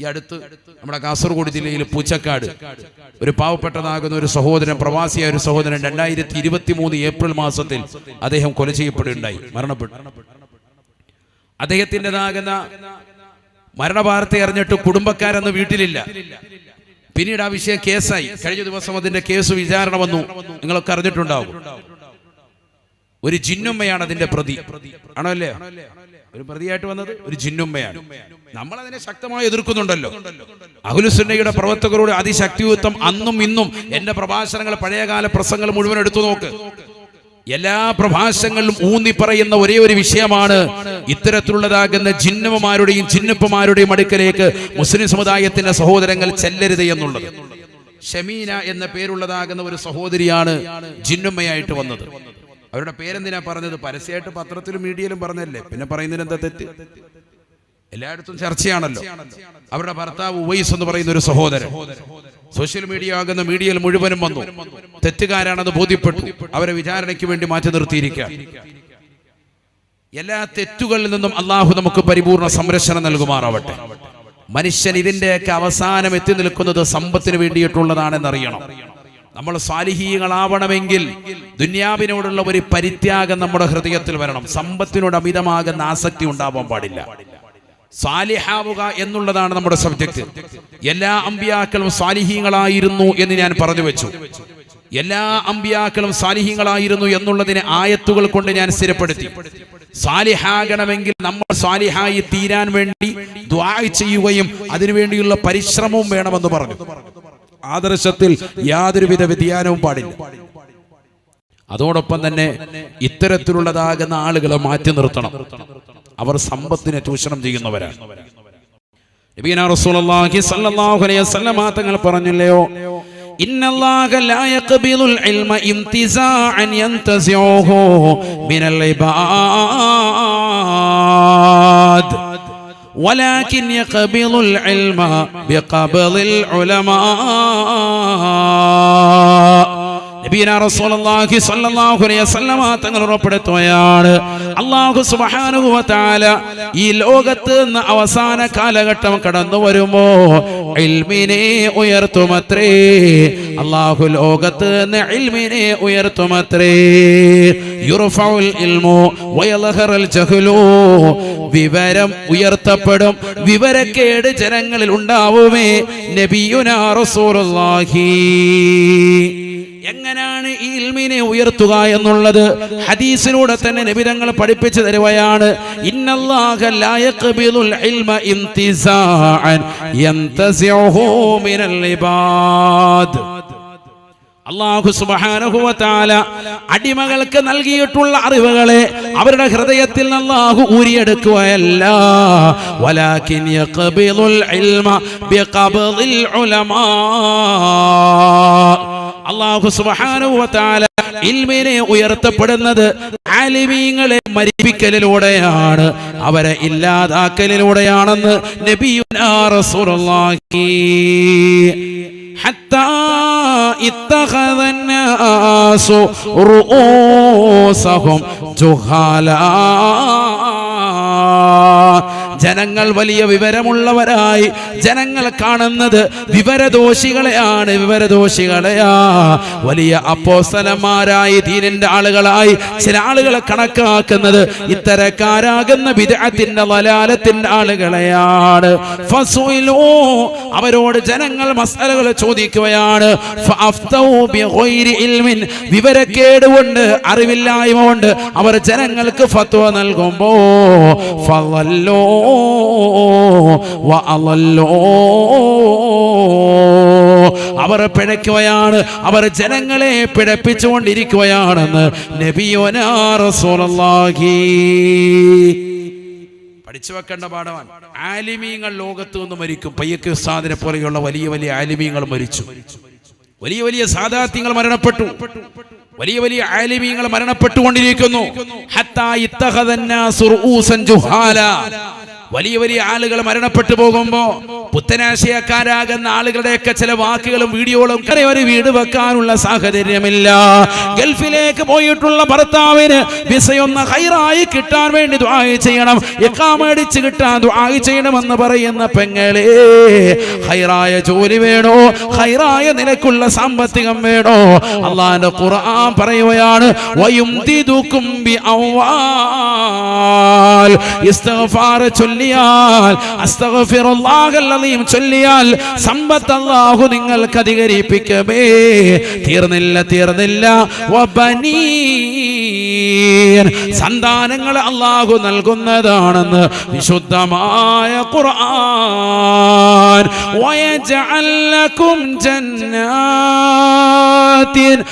ഈ അടുത്ത് നമ്മുടെ കാസർഗോഡ് ജില്ലയിൽ പൂച്ചക്കാട്. ഒരു പാവപ്പെട്ടതാകുന്ന ഒരു സഹോദരൻ പ്രവാസിയായ ഒരു സഹോദരൻ രണ്ടായിരത്തി ഇരുപത്തി മൂന്ന് ഏപ്രിൽ മാസത്തിൽ അദ്ദേഹം കൊല ചെയ്യപ്പെടുകയുണ്ടായി മരണപ്പെട്ടു. അദ്ദേഹത്തിന്റെതാകുന്ന മരണവാർത്ത അറിഞ്ഞിട്ട് കുടുംബക്കാരെന്ന് വീട്ടിലില്ല. പിന്നീട് ആ വിഷയം കേസായി. കഴിഞ്ഞ ദിവസം അതിന്റെ കേസ് വിചാരണ വന്നു. നിങ്ങളൊക്കെ അറിഞ്ഞിട്ടുണ്ടാവും. ഒരു ജിന്നുമ്മയാണ് അതിന്റെ പ്രതി. ആണോ അല്ലേ ഒരു പ്രതിയായിട്ട് വന്നത് ഒരു ജിന്നുമ്മയാണ്. നമ്മൾ അതിനെ ശക്തമായി എതിർക്കുന്നുണ്ടല്ലോ. അഹുലുസുന്നയുടെ പ്രവർത്തകരോട് അതിശക്തിയുക്തം അന്നും ഇന്നും എന്റെ പ്രഭാഷണങ്ങൾ പഴയകാല പ്രസംഗങ്ങൾ മുഴുവൻ എടുത്തു നോക്ക്. എല്ലാ പ്രഭാഷണങ്ങളിലും ഊന്നി പറയുന്ന ഒരേ ഒരു വിഷയമാണ് ഇത്തരത്തിലുള്ളതാകുന്ന ജിന്നമ്മമാരുടെയും ചിന്നപ്പമാരുടെയും അടുക്കലേക്ക് മുസ്ലിം സമുദായത്തിന്റെ സഹോദരങ്ങൾ ചെല്ലരുത് എന്നുള്ളത്. ഷമീന എന്ന പേരുള്ളതാകുന്ന ഒരു സഹോദരിയാണ് ജിന്നുമ്മയായിട്ട് വന്നത്. അവരുടെ പേരെന്തിനാ പറഞ്ഞത്? പരസ്യമായിട്ട് പത്രത്തിലും മീഡിയയിലും പറഞ്ഞല്ലേ പിന്നെ പറയുന്നതിന് എന്താ തെറ്റ്? എല്ലായിടത്തും ചർച്ചയാണല്ലോ. അവരുടെ ഭർത്താവ് ഉവൈസ് എന്ന് പറയുന്ന ഒരു സഹോദരൻ. സോഷ്യൽ മീഡിയ ആകുന്ന മീഡിയയിൽ മുഴുവനും വന്നു. തെറ്റുകാരാണെന്ന് ബോധ്യപ്പെട്ടു. അവരെ വിചാരണയ്ക്ക് വേണ്ടി മാറ്റി നിർത്തിയിരിക്കുക. എല്ലാ തെറ്റുകളിൽ നിന്നും അള്ളാഹു നമുക്ക് പരിപൂർണ സംരക്ഷണം നൽകുമാറാവട്ടെ. മനുഷ്യൻ ഇതിന്റെയൊക്കെ അവസാനം എത്തി നിൽക്കുന്നത് സമ്പത്തിന് വേണ്ടിയിട്ടുള്ളതാണെന്നറിയണം. നമ്മൾ സ്വാലിഹീകളാവണമെങ്കിൽ ദുന്യാവിനോടുള്ള ഒരു പരിത്യാഗം നമ്മുടെ ഹൃദയത്തിൽ വരണം. സമ്പത്തിനോട് അമിതമാകുന്ന ആസക്തി ഉണ്ടാവാൻ പാടില്ല. സാലിഹാവുക എന്നുള്ളതാണ് നമ്മുടെ സബ്ജക്ട് എല്ലാ അമ്പിയാക്കളും സാലിഹീങ്ങളായിരുന്നു എന്ന് ഞാൻ പറഞ്ഞു വെച്ചു. എല്ലാ അമ്പിയാക്കളും സാലിഹീങ്ങളായിരുന്നു എന്നുള്ളതിനെ ആയത്തുകൾ കൊണ്ട് ഞാൻ സ്ഥിരപ്പെടുത്തി. സാലിഹാകണമെങ്കിൽ നമ്മൾ സാലിഹായി തീരാൻ വേണ്ടി ദ്വാ ചെയ്യുകയും അതിനുവേണ്ടിയുള്ള പരിശ്രമവും വേണമെന്ന് പറഞ്ഞു. ആദർശത്തിൽ യാതൊരുവിധ വ്യതിയാനവും പാടില്ല. അതോടൊപ്പം തന്നെ ഇത്തരത്തിലുള്ളതാകുന്ന ആളുകളെ മാറ്റി നിർത്തണം. അവർ സമ്പത്തിനെ ചൂഷണം ചെയ്യുന്നവരാണ്. റസൂലുള്ളാഹി അലൈഹി തങ്ങൾ പറഞ്ഞില്ലയോ? ഇന്നല്ലാഹ ഇൽമ ഇംതിസാഅൻ മിനൽ ഇബാദ്. ولكن يقبض العلم بقبض العلماء. ഈ ലോകത്ത് നിന്ന് അവസാന കാലഘട്ടം കടന്നു വരുമോ? ഉയർത്തുമത്രേ. അല്ലാഹു ലോകത്ത് ഉയർത്തുമത്രേ. വയലഹറൽ വിവരം ഉയർത്തപ്പെടും. വിവരക്കേട് ജനങ്ങളിൽ ഉണ്ടാവുമേ. നബിയുനാ റസൂലുള്ളാഹി. എങ്ങനെയാണ് ഈ ഇൽമിനെ ഉയർത്തുക എന്നുള്ളത്? ഹദീസിലൂടെ തന്നെ നബിതങ്ങൾ പഠിപ്പിച്ചു തരുവയാണ്. അടിമകൾക്ക് നൽകിയിട്ടുള്ള അറിവുകളെ അവരുടെ ഹൃദയത്തിൽ അള്ളാഹു ഊരിയെടുക്കുകയല്ല. വലാകിൻ ഇൽമ ഉലമാ. അള്ളാഹു സുബ്ഹാനഹു വ തആല ഇൽമിനെ ഉയർത്തപ്പെടുന്നത് ആലിമീങ്ങളെ മരിപ്പിക്കലിലൂടെയാണ് അവരെ ഇല്ലാതാക്കലിലൂടെയാണെന്ന് നബിയുനാ റസൂലുള്ളാഹി حتى اتخذ الناس رؤوسهم جهالا ജനങ്ങൾ വലിയ വിവരമുള്ളവരായി ജനങ്ങൾ കാണുന്നത് വിവരദോഷികളെയാണ് വിവരദോഷികളെയാ. വലിയ അപ്പോസ്തലന്മാരായി ദീനിന്റെ ആളുകളായി ചില ആളുകളെ കണക്കാക്കുന്നത് ഇത്തരക്കാരാകുന്ന വിദഗ്ധത്തിന്റെ വലാലത്തിന്റെ ആളുകളെയാണ്. അവരോട് ജനങ്ങൾ മസാലകൾ ചോദിക്കുകയാണ്. വിവരക്കേട് കൊണ്ട് അറിവില്ലായ്മ കൊണ്ട് അവർ ജനങ്ങൾക്ക് ഫത്വ നൽകുമ്പോ അവർ പിഴയ്ക്കുകയാണ് അവർ ജനങ്ങളെ പിഴപ്പിച്ചുകൊണ്ടിരിക്കുകയാണെന്ന് നബിയോനാ റസൂലുള്ളാഹി. പഠിച്ചു വെക്കേണ്ട പാഠമാണ് ആലിമീങ്ങൾ ലോകത്ത് നിന്ന് മരിക്കും. പയ്യക്ക് ഉസ്താദിനെ പോലെയുള്ള വലിയ വലിയ ആലിമീങ്ങൾ മരിച്ചു. വലിയ വലിയ സാധാത്യങ്ങൾ മരണപ്പെട്ടു. വലിയ വലിയ ആലിമീങ്ങൾ മരണപ്പെട്ടുകൊണ്ടിരിക്കുന്നു. വലിയ വലിയ ആളുകൾ മരണപ്പെട്ടു പോകുമ്പോ പുത്തനാശയക്കാരാകുന്ന ആളുകളുടെയൊക്കെ ചില വാക്കുകളും വീഡിയോകളും കരെ ഒരു വീട് വെക്കാനുള്ള സാഹചര്യമില്ല. ഗൾഫിലേക്ക് പോയിട്ടുള്ള ഭർത്താവിന് വിസയൊന്ന് ഹൈറായി കിട്ടാൻ വേണ്ടി ദ്വായി ചെയ്യണം. എക്കാമടിച്ച് കിട്ടാൻ ദ്വായി ചെയ്യണമെന്ന് പറയുന്ന പെങ്ങളെ ഹൈറായ ജോലി വേണോ? ഹൈറായ നിലക്കുള്ള സാമ്പത്തികം വേണോ? അള്ളാന്റെ ഖുർആൻ പറയുകയാണ് അവ്വാൽ ഇസ്തിഗ്ഫാർ ചൊല്ലിയാൽ ചൊല്ലിയാൽ സമ്പത്ത് അല്ലാഹു നിങ്ങൾക്ക് അധികരിപ്പിക്കമേ തീർന്നില്ല തീർന്നില്ല. സന്താനങ്ങൾ അള്ളാഹു നൽകുന്നതാണെന്ന് വിശുദ്ധമായ ഖുർആൻ. ജന്നാത്തിൻ.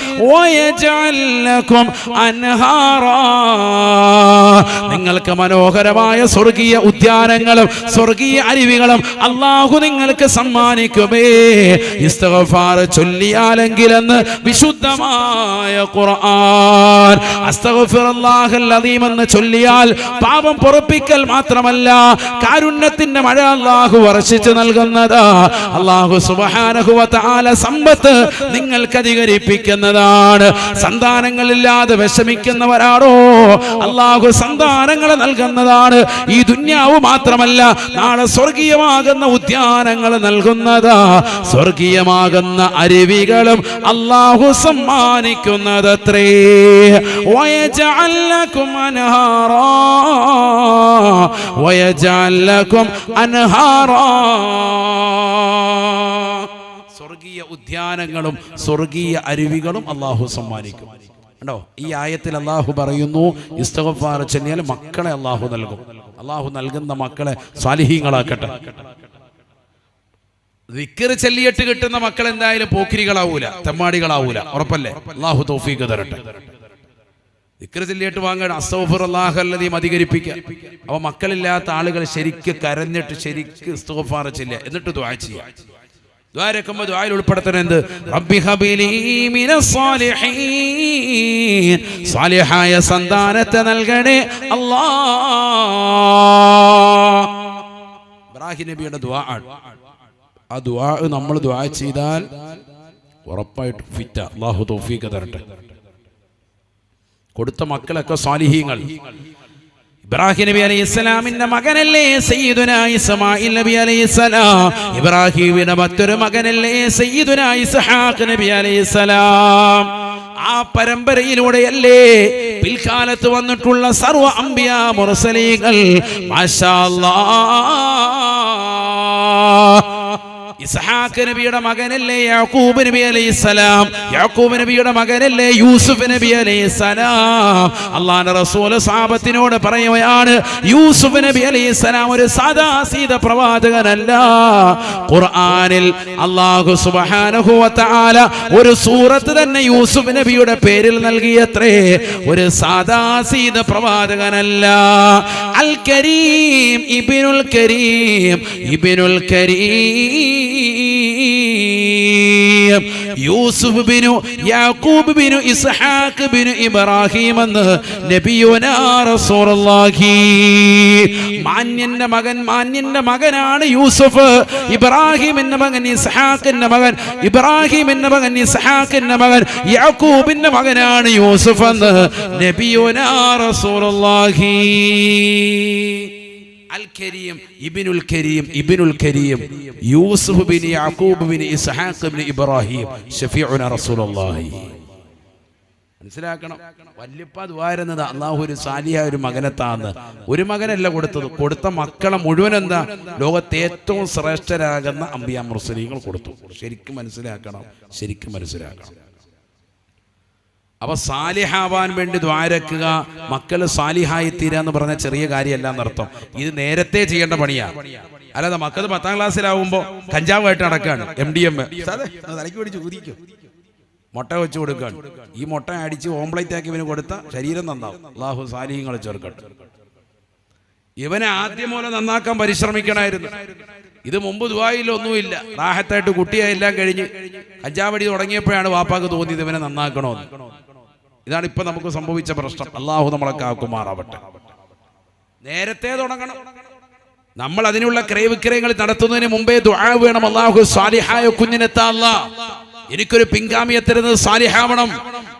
നിങ്ങൾക്ക് മനോഹരമായ സ്വർഗീയ ഉദ്യാനങ്ങളും സ്വർഗീയ അരുവികളും അള്ളാഹു നിങ്ങൾക്ക് സമ്മാനിക്കുമേ. ഇസ്തഗഫാർ ചൊല്ലിയാലെങ്കിലെന്ന് വിശുദ്ധമായ ഖുർആൻ. എന്ന് ചൊല്ലിയാൽ പാപം പൊറപ്പിക്കൽ മാത്രമല്ല കാരുണ്യത്തിന്റെ മഴ അള്ളാഹു വർഷിച്ചു നൽകുന്നതാ. അള്ളാഹു സുബ്ഹാനഹു വ സമ്പത്ത് നിങ്ങൾക്ക് അധികരിപ്പിക്കുന്നതാണ്. സന്താനങ്ങളില്ലാതെ വിഷമിക്കുന്നവരാണോ? അള്ളാഹു സന്താനങ്ങളെ നൽകുന്നതാണ്. ഈ ദുന്യാവ് മാത്രമല്ല നാളെ സ്വർഗീയമാകുന്ന ഉദ്യാനങ്ങൾ നൽകുന്നത്. സ്വർഗീയമാകുന്ന അരുവികളും അള്ളാഹു സമ്മാനിക്കുന്നത് അത്രേ അനഹാറാ സ്വർഗീയ ഉദ്യാനങ്ങളും സ്വർഗീയ അരുവികളും അള്ളാഹു സമ്മാനിക്കും. കണ്ടോ? ഈ ആയത്തിൽ അള്ളാഹു പറയുന്നു ഇസ്തഗഫാർ ചെന്നിയാൽ മക്കളെ അള്ളാഹു നൽകും. അള്ളാഹു നൽകുന്ന മക്കളെ സ്വാലിഹീങ്ങളാക്കട്ടെ. വിക്കറ് ചെല്ലിയിട്ട് കിട്ടുന്ന മക്കൾ എന്തായാലും പോക്കിരികളാവൂല തെമ്മാടികളാവൂല. ഉറപ്പല്ലേ? അള്ളാഹു തോഫീക്ക് തരട്ടെ. വിക്കറ് ചെല്ലിയിട്ട് വാങ്ങണം അസ്തോഫർ അള്ളാഹല്ലതീം അധികരിപ്പിക്കുക അപ്പൊ മക്കളില്ലാത്ത ആളുകൾ ശരിക്ക് കരഞ്ഞിട്ട് ശരിക്ക് ചെല്ലുക. എന്നിട്ട് ദ്വാ ചെയ്യുക ദ്വാരക്കുമ്പോ ദ്വായിൽ ഉൾപ്പെടുത്തണം എന്ത്? റബ്ബി ഹബിലി മിന സാലിഹീൻ. സാലിഹായ സന്താനത്തെ നൽകണേ അല്ലാ. ഇബ്രാഹിം നബിയുടെ ദ്വാ ആ ദ്വാ നമ്മൾ ദ്വാ ചെയ്താൽ ഉറപ്പായിട്ട് ഫിറ്റ അള്ളാഹു തൗഫീഖ് തരട്ടെ. കൊടുത്ത മക്കളൊക്കെ സ്വാലിഹീങ്ങൾ ഇബ്രാഹിം നബി അലൈഹി ഇസ്ലാമിന്റെ മകനല്ലേ സയ്യിദുന ഇസ്മായിൽ നബി അലൈഹി സ്വലാം. ഇബ്രാഹിമിന്റെ മറ്റൊരു മകനല്ലേ സയ്യിദുന ഇസ്ഹാഖ് നബി അലൈഹി സ്വലാം. ആ പരമ്പരയിലൂടെയല്ലേ പിൽക്കാലത്ത് വന്നിട്ടുള്ള സർവ അംബിയ മുറസലീകൾ മാഷാ അല്ലാഹ് ഇസ്ഹാഖ് നബിയുടെ മകനല്ലേ യാക്കൂബ് നബി അലൈഹി സലാം യാക്കൂബ് നബിയുടെ മകനല്ലേ യൂസുഫ് നബി അലൈഹി സലാം അള്ളാന്റെ റസൂൽ സാബത്തിനോട് പറയുകയാണ് യൂസുഫ് നബി അലൈഹി ഒരു സദാസീത പ്രവാചകനല്ല. ഖുർആനിൽ അള്ളാഹു സുബ്ഹാനഹു വ ഒരു സൂറത്ത് തന്നെ യൂസുഫ് നബിയുടെ പേരിൽ നൽകിയത്രേ ഒരു സദാസീത പ്രവാചകനല്ല. അൽ കരീം ഇബ്നുൽ കരീം ഇബ്നുൽ കരീം. യൂസുഫ് ബിനു യാക്കൂബ് ബിനു ഇസ്ഹാഖ് ബിനു ഇബ്രാഹിം എന്ന് നബിയുനാ റസൂലുള്ളാഹി. മാന്യന്റെ മകൻ മാന്യന്റെ മകനാണ് യൂസുഫ്. ഇബ്രാഹിമിന്റെ മകൻ ഇസ്ഹാഖിന്റെ മകൻ ഇബ്രാഹിമിന്റെ മകൻ ഇസ്ഹാഖിന്റെ മകൻ യാക്കൂബിന്റെ മകനാണ് യൂസുഫ് എന്ന് നബിയുനാ റസൂലുള്ളാഹി. അൽ Kareem Kareem Kareem bin bin Ishaq bin Ibrahim റസൂലുള്ളാഹി. മനസ്സിലാക്കണം? വല്യപ്പ ദ്വാരുന്നത് അള്ളാഹു ഒരു സാലിയ ഒരു മകനെത്താന്ന്. ഒരു മകനല്ല കൊടുത്തത്. കൊടുത്ത മക്കളെ മുഴുവൻ എന്താ? ലോകത്തെ ഏറ്റവും ശ്രേഷ്ഠരാകുന്ന അമ്പിയ മുസ്ലിങ്ങൾ കൊടുത്തു. ശരിക്കും മനസ്സിലാക്കണം? ശരിക്കും മനസ്സിലാക്കണം. അപ്പൊ സാലിഹാവാൻ വേണ്ടി ദ്വാരക്കുക മക്കൾ സാലിഹായി തീരുക എന്ന് പറഞ്ഞ ചെറിയ കാര്യമല്ല എന്നർത്ഥം. ഇത് നേരത്തെ ചെയ്യേണ്ട പണിയാണ് അല്ലാതെ മക്കൾ പത്താം ക്ലാസ്സിലാവുമ്പോ കഞ്ചാവായിട്ട് നടക്കാണ് എം ഡി എം മുട്ട വെച്ച് കൊടുക്കാണ്. ഈ മുട്ട അടിച്ച് ഓംപ്ലേറ്റ് ആക്കി ഇവന് കൊടുത്ത ശരീരം നന്നാവും. അള്ളാഹു സാലിഹ്യങ്ങൾ ചേർക്കട്ടെ ഇവനെ ആദ്യം പോലെ നന്നാക്കാൻ പരിശ്രമിക്കണമായിരുന്നു ഇത് മുമ്പ് ദുബായിലൊന്നുമില്ല റാഹത്തായിട്ട് കുട്ടിയെ എല്ലാം കഴിഞ്ഞ് കഞ്ചാവടി തുടങ്ങിയപ്പോഴാണ് വാപ്പാക്ക് തോന്നിയത് ഇവനെ നന്നാക്കണമെന്ന് ഇതാണ് ഇപ്പൊ നമുക്ക് സംഭവിച്ച പ്രശ്നം. അള്ളാഹു നമ്മളെ കാക്കുമാറാവട്ടെ. നേരത്തെ തുടങ്ങണം. നമ്മൾ അതിനുള്ള ക്രയവിക്രയങ്ങൾ നടത്തുന്നതിന് മുമ്പേ ദുആ വേണം. അള്ളാഹു സാലിഹായ കുഞ്ഞിനെത്താ അല്ലാ എനിക്കൊരു പിൻഗാമിയെ തരുന്നത് സാലിഹാവണം.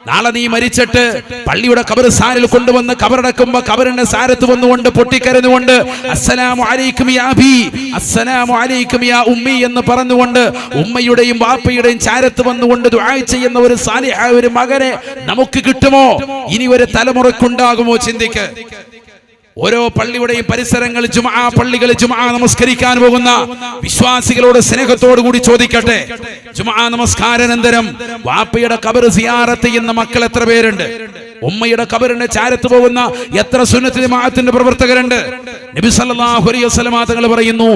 നാളെ നീ മരിച്ചിട്ട് പള്ളിയുടെ കബർസ്ഥാനിൽ കൊണ്ടുവന്ന് കബറടക്കുമ്പോ കബറിന്റെ സാരത്ത് വന്നുകൊണ്ട് പൊട്ടിക്കരഞ്ഞുകൊണ്ട് അസ്സലാമു അലൈക്കും യാ അസ്സലാമു അലൈക്കും യാ എന്ന് പറഞ്ഞുകൊണ്ട് ഉമ്മയുടെയും വാപ്പയുടെയും ചാരത്ത് വന്നുകൊണ്ട് ചെയ്യുന്ന ഒരു സാലിഹായ ഒരു മകനെ നമുക്ക് കിട്ടുമോ? ഇനി ഒരു തലമുറക്കുണ്ടാകുമോ ചിന്തിക്ക്. ഓരോ പള്ളിയുടെയും പരിസരങ്ങൾ ജുമാ പള്ളികൾ ജുമാ നമസ്കരിക്കാൻ പോകുന്ന വിശ്വാസികളോട് സ്നേഹത്തോടു കൂടി ചോദിക്കട്ടെ. ജുമാ നമസ്കാരാനന്തരം വാപ്പയുടെ കബർ സിയാറത്ത് ചെയ്യുന്ന മക്കൾ എത്ര പേരുണ്ട്? ഉമ്മയുടെ കബറിന് ചാരത്ത് പോകുന്ന എത്ര സുന്നത്തിന് ജമാഅത്തിന്റെ പ്രവർത്തകരുണ്ട്? നബി സല്ലല്ലാഹു അലൈഹി വസല്ലമ തങ്ങൾ പറയുന്നു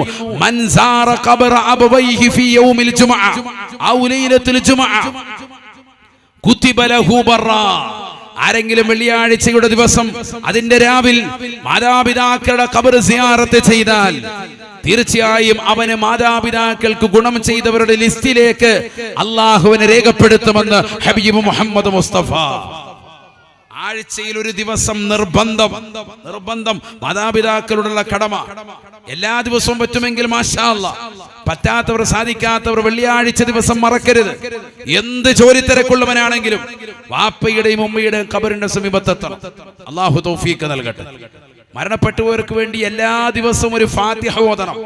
മൻ സാറ അബവൈഹി ഫീ യൗമിൽ ജുമുഅ ഔ ലൈലത്തുൽ ജുമുഅ കുതിബ ലഹു ബർറാ ആരെങ്കിലും വെള്ളിയാഴ്ചയുടെ ദിവസം അതിന്റെ രാവിൽ മാതാപിതാക്കളുടെ കബർ സിയാറത്ത് ചെയ്താൽ തീർച്ചയായും അവന് മാതാപിതാക്കൾക്ക് ഗുണം ചെയ്തവരുടെ ലിസ്റ്റിലേക്ക് അള്ളാഹുവിനെ രേഖപ്പെടുത്തുമെന്ന് ഹബീബ് മുഹമ്മദ് മുസ്തഫ. ആഴ്ചയിൽ ഒരു ദിവസം നിർബന്ധം. നിർബന്ധം മാതാപിതാക്കളോടുള്ള കടമ. എല്ലാ ദിവസവും പറ്റുമെങ്കിൽ മാഷാല്ല. പറ്റാത്തവർ സാധിക്കാത്തവർ വെള്ളിയാഴ്ച ദിവസം മറക്കരുത്. എന്ത് ജോലിത്തിരക്കുള്ളവനാണെങ്കിലും വാപ്പയുടെയും ഉമ്മയുടെയും കബറിന്റെ സമീപത്തെത്തണം. അള്ളാഹു തൗഫീക്ക് നൽകട്ടെ. മരണപ്പെട്ടുപോയവർക്ക് വേണ്ടി എല്ലാ ദിവസവും ഒരു ഫാത്തിഹ ഓതണം.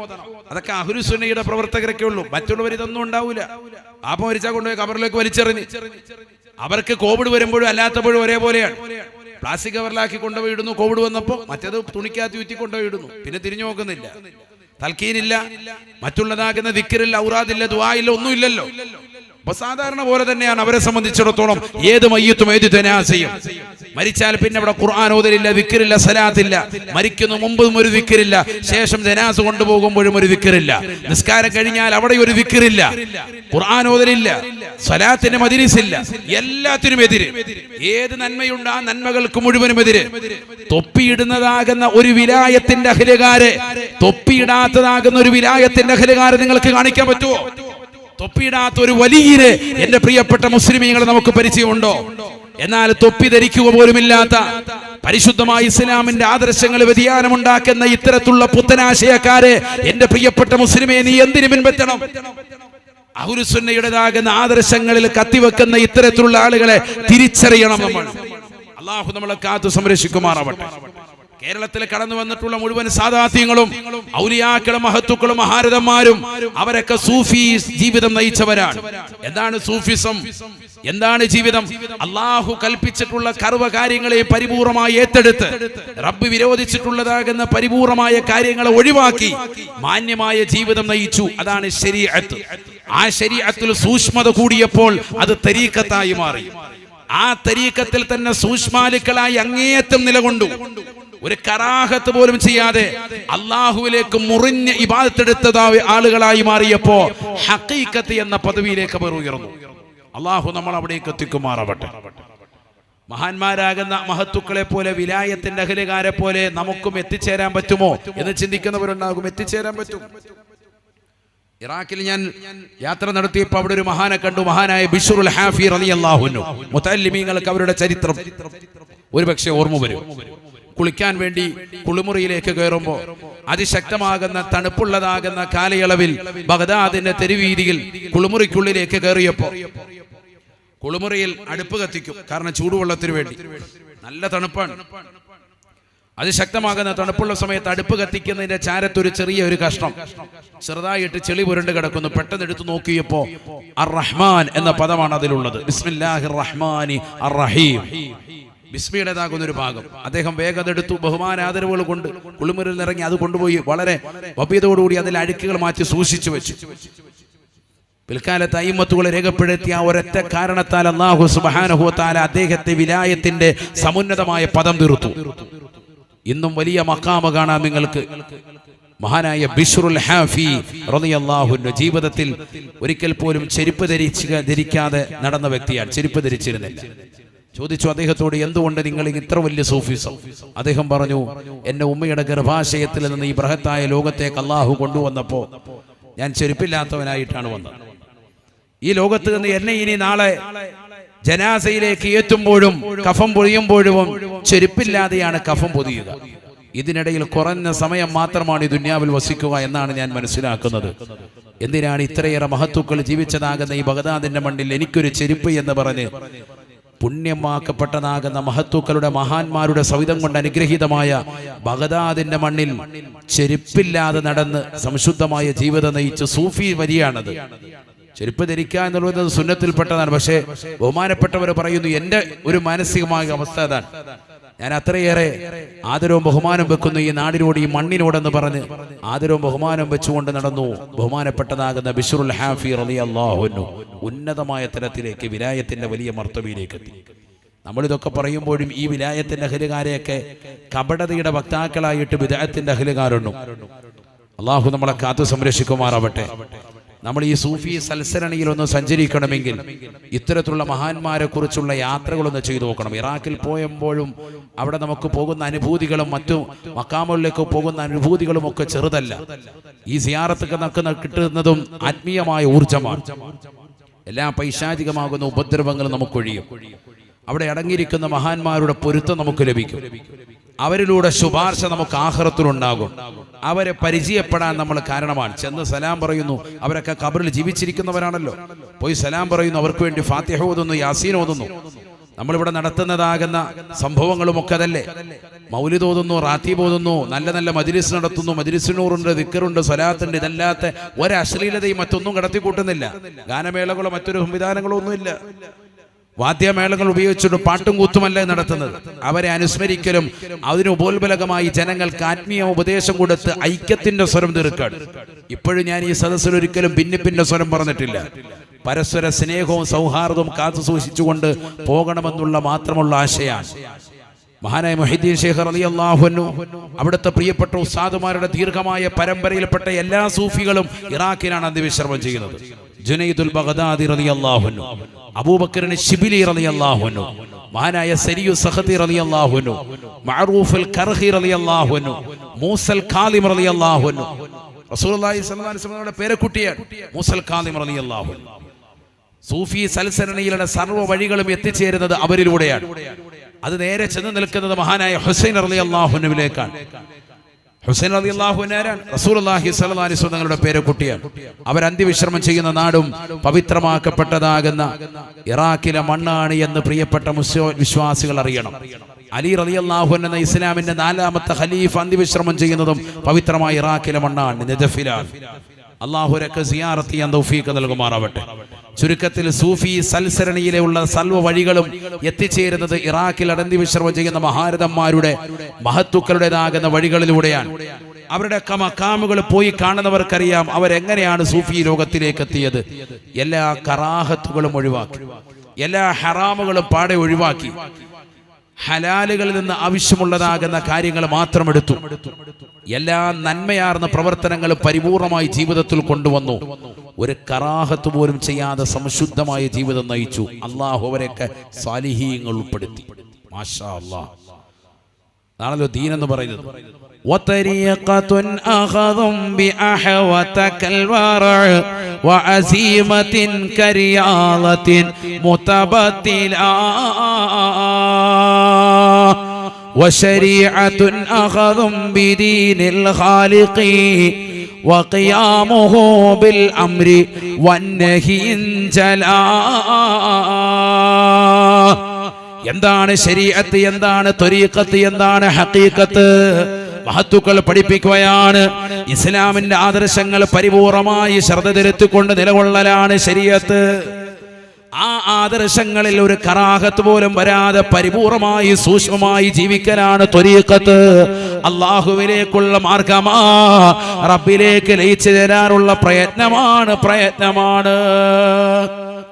അതൊക്കെ അഹുരുസുനയുടെ പ്രവർത്തകരൊക്കെ ഉള്ളൂ. മറ്റുള്ളവർ ഇതൊന്നും ഉണ്ടാവൂല. ആപ്പം മരിച്ചാൽ കൊണ്ടുപോയി കബറിലേക്ക് വലിച്ചെറിഞ്ഞ്. അവർക്ക് കോവിഡ് വരുമ്പോഴും അല്ലാത്തപ്പോഴും ഒരേപോലെയാണ്. പ്ലാസ്റ്റിക് കവറിലാക്കി കൊണ്ടുപോയി ഇടുന്നു കോവിഡ് വന്നപ്പോ മറ്റേത് തുണിക്കകത്ത് ഊറ്റി കൊണ്ടുപോയി ഇടുന്നു. പിന്നെ തിരിഞ്ഞു നോക്കുന്നില്ല. തൽക്കീനില്ല മറ്റുള്ളതാകുന്ന ദിക്കറില്ല ഔറാദില്ല ദുവായില്ല ഒന്നുമില്ലല്ലോ. അപ്പൊ സാധാരണ പോലെ തന്നെയാണ് അവരെ സംബന്ധിച്ചിടത്തോളം ഏത് മയ്യത്തും ഏത് ജനാസയും. മരിച്ചാൽ പിന്നെ ഇവിടെ ഖുർആൻ ഓതലില്ല വിക്കറില്ല സലാത്തില്ല. മരിക്കുന്ന മുമ്പും ഒരു വിക്കറില്ല ശേഷം ജനാസ് കൊണ്ടുപോകുമ്പോഴും ഒരു വിക്കറില്ല. നിസ്കാരം കഴിഞ്ഞാൽ അവിടെ ഒരു വിക്കറില്ല. ഖുർആൻ ഓതലില്ല സലാത്തിന് മതിരിസില്ല എല്ലാത്തിനും എതിര്. ഏത് നന്മയുണ്ട് ആ നന്മകൾക്ക് മുഴുവനും എതിര്. തൊപ്പിയിടുന്നതാകുന്ന ഒരു വിലായത്തിന്റെ അഖിലുകാരെ തൊപ്പിയിടാത്തതാകുന്ന ഒരു വിലായത്തിന്റെ അഖിലുകാരെ നിങ്ങൾക്ക് കാണിക്കാൻ പറ്റുമോ തൊപ്പിയിടാത്ത ഒരു വലിയര് എന്റെ പ്രിയപ്പെട്ട മുസ്ലിമീങ്ങൾ നമുക്ക് പരിചയമുണ്ടോ? എന്നാൽ തൊപ്പി ധരിക്കുക പോലുമില്ലാത്ത പരിശുദ്ധമായ ഇസ്ലാമിന്റെ ആദർശങ്ങൾ വ്യതിയാനമുണ്ടാക്കുന്ന ഇത്തരത്തിലുള്ള പുത്തനാശയക്കാരെ എന്റെ പ്രിയപ്പെട്ട മുസ്ലിമെ നീ എന്തിനു പിൻപറ്റണം? അഹുരുസുന്നയുടേതാകുന്ന ആദർശങ്ങളിൽ കത്തിവെക്കുന്ന ഇത്തരത്തിലുള്ള ആളുകളെ തിരിച്ചറിയണം നമ്മൾ. അള്ളാഹു നമ്മളെ കാത്തു സംരക്ഷിക്കുമാറാവട്ടെ. കേരളത്തിൽ കടന്നു വന്നിട്ടുള്ള മുഴുവൻ സാധാത്യങ്ങളും ഔലിയാക്കളും മഹത്തുക്കളും മഹാരഥന്മാരും അവരൊക്കെ സൂഫി ജീവിതം നയിച്ചവരാണ്. എന്താണ് സൂഫിസം? എന്താണ് ജീവിതം? അള്ളാഹു കൽപ്പിച്ചിട്ടുള്ള കർവ കാര്യങ്ങളെ പരിപൂർണമായി ഏറ്റെടുത്ത് റബ്ബ് വിരോധിച്ചിട്ടുള്ളതാകുന്ന പരിപൂർണമായ കാര്യങ്ങളെ ഒഴിവാക്കി മാന്യമായ ജീവിതം നയിച്ചു. അതാണ് ശരീഅത്ത്. ആ ശരീരത്തിൽ സൂക്ഷ്മത കൂടിയപ്പോൾ അത് തരീക്കത്തായി മാറി. ആ തരീക്കത്തിൽ തന്നെ സൂക്ഷ്മാലുക്കളായി അങ്ങേയറ്റം നിലകൊണ്ടു. ഒരു കറാഹത്ത് പോലും ചെയ്യാതെ അള്ളാഹുവിലേക്ക് മുറിഞ്ഞ് ഇബാദത്തെടുത്തതായ ആളുകളായി മാറിയപ്പോ ഹക്കീക്കത്ത് എന്ന പദവിയിലേക്ക് അവർ ഉയർന്നു. അള്ളാഹു നമ്മൾ അവിടേക്ക് എത്തിക്കുമാറാവട്ടെ. മഹാന്മാരാകുന്ന മഹത്തുക്കളെ പോലെ വിലായത്തിന്റെ അഖിലുകാരെ പോലെ നമുക്കും എത്തിച്ചേരാൻ പറ്റുമോ എന്ന് ചിന്തിക്കുന്നവരുണ്ടാകും. എത്തിച്ചേരാൻ പറ്റും. ഇറാഖിൽ ഞാൻ യാത്ര നടത്തിയപ്പോൾ അവിടെ ഒരു മഹാനെ കണ്ടു. മഹാനായ ബിഷുറുൽ ഹാഫി അള്ളാഹുനു മുത്തല്ലിമീങ്ങൾക്ക് അവരുടെ ചരിത്രം. ഒരുപക്ഷെ ഓർമ്മ വരും. കുളിക്കാൻ വേണ്ടി കുളിമുറിയിലേക്ക് കയറുമ്പോൾ അതിശക്തമാകുന്ന തണുപ്പുള്ളതാകുന്ന കാലയളവിൽ ബഗദാദിന്റെ തെരുവീതിയിൽ കുളിമുറിക്കുള്ളിലേക്ക് കയറിയപ്പോൾ കുളിമുറിയിൽ അടുപ്പ് കത്തിക്കും കാരണം ചൂടുവെള്ളത്തിന് വേണ്ടി. നല്ല തണുപ്പാണ്. അതിശക്തമാകുന്ന തണുപ്പുള്ള സമയത്ത് അടുപ്പ് കത്തിക്കുന്നതിന്റെ ചാരത്തൊരു ചെറിയ ഒരു കഷ്ണം ചെറുതായിട്ട് ചെളി പുരണ്ട് കിടക്കുന്നു. പെട്ടെന്ന് എടുത്തു നോക്കിയപ്പോ അർ റഹ്മാൻ എന്ന പദമാണ് അതിലുള്ളത്. ബിസ്മില്ലാഹിർ റഹ്മാനി അർ റഹീം. ബിസ്മിയുടേതാകുന്ന ഒരു ഭാഗം. അദ്ദേഹം വേഗം അതെടുത്തു ബഹുമാനാദരവുകൾ കൊണ്ട് കുളിമുറിൽ ഇറങ്ങി അത് കൊണ്ടുപോയി വളരെ ഭവ്യതയോടുകൂടി അതിൽ അഴുക്കുകൾ മാറ്റി സൂക്ഷിച്ചു വെച്ചു. പിൽക്കാലത്ത് അയിമത്തുകളെ രേഖപ്പെടുത്തിയ ആ ഒരൊറ്റ കാരണത്താൽ അള്ളാഹു സുബാനഹുത്താല അദ്ദേഹത്തെ വിലായത്തിന്റെ സമുന്നതമായ പദം തീർത്തു. ഇന്നും വലിയ മക്കാമ കാണാം നിങ്ങൾക്ക്. മഹാനായ ബിഷുറുൽ ഹാഫി റളിയല്ലാഹുവിന്റെ ജീവിതത്തിൽ ഒരിക്കൽ പോലും ചെരുപ്പ് ധരിച്ച് ധരിക്കാതെ നടന്ന വ്യക്തിയാണ്. ചെരുപ്പ് ധരിച്ചിരുന്നില്ല. ചോദിച്ചു അദ്ദേഹത്തോട് എന്തുകൊണ്ട് നിങ്ങൾ ഇത്ര വലിയ സൂഫിസം? അദ്ദേഹം പറഞ്ഞു എന്റെ ഉമ്മയുടെ ഗർഭാശയത്തിൽ നിന്ന് ഈ ബൃഹത്തായ ലോകത്തേക്ക് അള്ളാഹു കൊണ്ടുവന്നപ്പോ ഞാൻ ചെരുപ്പില്ലാത്തവനായിട്ടാണ് വന്നത്. ഈ ലോകത്ത് നിന്ന് എന്നെ ഇനി നാളെ ജനാസയിലേക്ക് ഏറ്റുമ്പോഴും കഫം പൊഴിയുമ്പോഴും ചെരുപ്പില്ലാതെയാണ് കഫം പൊതിയുക. ഇതിനിടയിൽ കുറഞ്ഞ സമയം മാത്രമാണ് ഈ ദുന്യാവിൽ വസിക്കുക എന്നാണ് ഞാൻ മനസ്സിലാക്കുന്നത്. എന്തിനാണ് ഇത്രയേറെ മഹത്തുക്കൾ ജീവിച്ചതാകുന്ന ഈ ബഗദാദിന്റെ മണ്ണിൽ എനിക്കൊരു ചെരുപ്പ് എന്ന് പറഞ്ഞ് പുണ്യമാക്കപ്പെട്ടതാകുന്ന മഹത്തുക്കളുടെ മഹാന്മാരുടെ സവിധം കൊണ്ട് അനുഗ്രഹീതമായ ബഗദാദിന്റെ മണ്ണിൽ ചെരുപ്പില്ലാതെ നടന്ന് സംശുദ്ധമായ ജീവിതം നയിച്ച സൂഫി വരിയാണത്. ചെരുപ്പ് ധരിക്കുക എന്നുള്ളത് സുന്നത്തിൽപ്പെട്ടതാണ്. പക്ഷേ ബഹുമാനപ്പെട്ടവർ പറയുന്നു എന്റെ ഒരു മാനസികമായ അവസ്ഥ അതാണ്. ഞാൻ അത്രയേറെ ആദരവും ബഹുമാനം വെക്കുന്നു ഈ നാടിനോട് ഈ മണ്ണിനോടെന്ന് പറഞ്ഞ് ആദരവും ബഹുമാനം വെച്ചുകൊണ്ട് നടന്നു. ബഹുമാനപ്പെട്ടതാകുന്ന ബിഷുറുൽ ഹാഫി റലി അള്ളാഹുന്നു ഉന്നതമായ തലത്തിലേക്ക് വിലായത്തിന്റെ വലിയ മർത്തവിയിലേക്ക് എത്തി നമ്മളിതൊക്കെ പറയുമ്പോഴും ഈ വിലായത്തിന്റെ അഹലുകാരെയൊക്കെ കപടതയുടെ വക്താക്കളായിട്ട് വിദായത്തിന്റെ അഹലുകാരുണ്ട് അള്ളാഹു നമ്മളെ കാത്തു സംരക്ഷിക്കുമാറാവട്ടെ. നമ്മൾ ഈ സൂഫി സൽസരണിയിൽ ഒന്ന് സഞ്ചരിക്കണമെങ്കിൽ ഇത്തരത്തിലുള്ള മഹാന്മാരെ കുറിച്ചുള്ള യാത്രകളൊന്ന് ചെയ്തു നോക്കണം. ഇറാഖിൽ പോയപ്പോഴും അവിടെ നമുക്ക് പോകുന്ന അനുഭൂതികളും മറ്റു മക്കാമുകളിലേക്ക് പോകുന്ന അനുഭൂതികളും ഒക്കെ ചെറുതല്ല. ഈ സിയാറത്തൊക്കെ നമുക്ക് കിട്ടുന്നതും ആത്മീയമായ ഊർജമാണ് എല്ലാ പൈശാചികമാകുന്ന ഉപദ്രവങ്ങളും നമുക്കൊഴിയും അവിടെ അടങ്ങിയിരിക്കുന്ന മഹാന്മാരുടെ പൊരുത്തം നമുക്ക് ലഭിക്കും. അവരിലൂടെ ശുപാർശ നമുക്ക് ആഹ്റത്തിലുണ്ടാകും. അവരെ പരിചയപ്പെടാൻ നമ്മൾ കാരണമാണ്. ചെന്ന് സലാം പറയുന്നു. അവരൊക്കെ കബറിൽ ജീവിച്ചിരിക്കുന്നവരാണല്ലോ. പോയി സലാം പറയുന്നു. അവർക്ക് വേണ്ടി ഫാത്തിഹ ഓതുന്നു യാസീൻ ഓതുന്നു. നമ്മളിവിടെ നടത്തുന്നതാകുന്ന സംഭവങ്ങളുമൊക്കെ അതല്ലേ? മൗലിദ് ഓതുന്നു റാത്തീബ് ഓതുന്നു നല്ല നല്ല മജിലിസ് നടത്തുന്നു. മജിലിസിനൂറുണ്ട് ദിക്കറുണ്ട് സ്വലാത്തുണ്ട്. ഇതല്ലാത്ത ഒരശ്ലീലതയും മറ്റൊന്നും കടത്തിക്കൂട്ടുന്നില്ല. ഗാനമേളകളോ മറ്റൊരു സംവിധാനങ്ങളോ ഒന്നുമില്ല. വാദ്യമേളങ്ങൾ ഉപയോഗിച്ചിട്ട് പാട്ടും കൂത്തുമല്ല നടത്തുന്നത്. അവരെ അനുസ്മരിക്കലും അതിന് ഉപോത്ബലകമായി ജനങ്ങൾക്ക് ആത്മീയ ഉപദേശം കൊടുത്ത് ഐക്യത്തിന്റെ സ്വരം തീർക്കാണ് ഇപ്പോഴും ഞാൻ ഈ സദസ്സിൽ ഒരിക്കലും ഭിന്നിപ്പിന്റെ സ്വരം പറഞ്ഞിട്ടില്ല. പരസ്പര സ്നേഹവും സൗഹാർദ്ദവും കാത്തു സൂക്ഷിച്ചുകൊണ്ട് പോകണമെന്നുള്ള മാത്രമുള്ള ആശയാണ്. മഹാനായ മൊഹിദ്ദീൻ ശേഖർ അലി അള്ളാഹുനു അവിടുത്തെ പ്രിയപ്പെട്ട ഉസ്താദുമാരുടെ ദീർഘമായ പരമ്പരയിൽപ്പെട്ട എല്ലാ സൂഫികളും ഇറാഖിലാണ് അന്ത്യവിശ്രമം ചെയ്യുന്നത്. ജുനൈദുൽ ബഗദാദി അള്ളാഹുനു അബൂബക്കറിന് ഷിബിലി അള്ളാഹുനു മഹാനായ സരിയു സഹദി അള്ളാഹുനു മഅറൂഫുൽ കർഹി അള്ളാഹുനു മൂസൽ ഖാലിം അള്ളാഹുനു റസൂലുള്ളാഹി സ്വല്ലല്ലാഹു അലൈഹി വസല്ലമയുടെ പേരക്കുട്ടിയാണ്. മൂസൽ ഖാലിം റലി സൂഫി സൽസരണിയിലുള്ള സർവ വഴികളും എത്തിച്ചേരുന്നത് അവരിലൂടെയാണ്. അത് നേരെ ചെന്ന് നിൽക്കുന്നത് മഹാനായ ഹുസൈൻ അള്ളാഹുനുവിലേക്കാണ് ഹുസൈൻ അലി അള്ളാഹുനാരാണ് അള്ളാഹി സലി തങ്ങളുടെ പേരക്കുട്ടിയാണ് അവർ അന്ത്യവിശ്രമം ചെയ്യുന്ന നാടും പവിത്രമാക്കപ്പെട്ടതാകുന്ന ഇറാഖിലെ മണ്ണാണ് എന്ന് പ്രിയപ്പെട്ട മുസ്ലിം വിശ്വാസികൾ അറിയണം. അലി റലി അള്ളാഹു എന്ന ഇസ്ലാമിന്റെ നാലാമത്തെ ഖലീഫ് അന്ത്യവിശ്രമം ചെയ്യുന്നതും പവിത്രമായ ഇറാഖിലെ മണ്ണാണ് നെജഫിലാണ്. അള്ളാഹുരക്ക് സിയാറത്ത് ചെയ്യാൻ തൗഫീക്ക് നൽകുമാറാവട്ടെ. ചുരുക്കത്തിൽ സൂഫി സൽസരണിയിലെ ഉള്ള സൽവ വഴികളും എത്തിച്ചേരുന്നത് ഇറാഖിൽ അടന്തി വിശ്രമം ചെയ്യുന്ന മഹാരഥന്മാരുടെ മഹത്തുക്കളുടേതാകുന്ന വഴികളിലൂടെയാണ്. അവരുടെ മക്കാമുകൾ പോയി കാണുന്നവർക്കറിയാം അവരെങ്ങനെയാണ് സൂഫി ലോകത്തിലേക്ക് എത്തിയത് എല്ലാ കറാഹത്തുകളും ഒഴിവാക്കി. എല്ലാ ഹറാമുകളും പാടെ ഒഴിവാക്കി. ഹലാലുകളിൽ നിന്ന് ആവശ്യമുള്ളതാകുന്ന കാര്യങ്ങൾ മാത്രം എടുത്തു. എല്ലാ നന്മയാർന്ന പ്രവർത്തനങ്ങളും പരിപൂർണമായി ജീവിതത്തിൽ കൊണ്ടുവന്നു. ഒരു കറാഹത്ത് പോലും ചെയ്യാതെ സംശുദ്ധമായ ജീവിതം നയിച്ചു. അള്ളാഹു അവരെയൊക്കെ സാലിഹീങ്ങൾ ഉൾപ്പെടുത്തി. മാഷാ അള്ളാഹ് അതാണല്ലോ ദീൻ എന്ന് പറയുന്നത്. وطريقة أخذ بأحوة كالورع وعزيمة كرياضة متبتلا وشريعة أخذ بدين الخالق وقيامه بالأمر والنهي انجلا എന്താണ് ശരീഅത്ത് എന്താണ് ത്വരീഖത്ത് എന്താണ് ഹക്കീക്കത്ത് മഹത്തുക്കൾ പഠിപ്പിക്കുകയാണ്. ഇസ്ലാമിന്റെ ആദർശങ്ങൾ പരിപൂർണമായി ശ്രദ്ധ തിരുത്തിക്കൊണ്ട് നിലകൊള്ളലാണ് ശരീരത്ത് ആ ആദർശങ്ങളിൽ ഒരു കറാഹത്ത് പോലും വരാതെ പരിപൂർണമായി സൂക്ഷ്മമായി ജീവിക്കലാണ് ത്വരീക്കത്ത് അള്ളാഹുവിലേക്കുള്ള മാർഗമാ റബ്ബിലേക്ക് ലയിച്ചു തരാനുള്ള പ്രയത്നമാണ് പ്രയത്നമാണ്.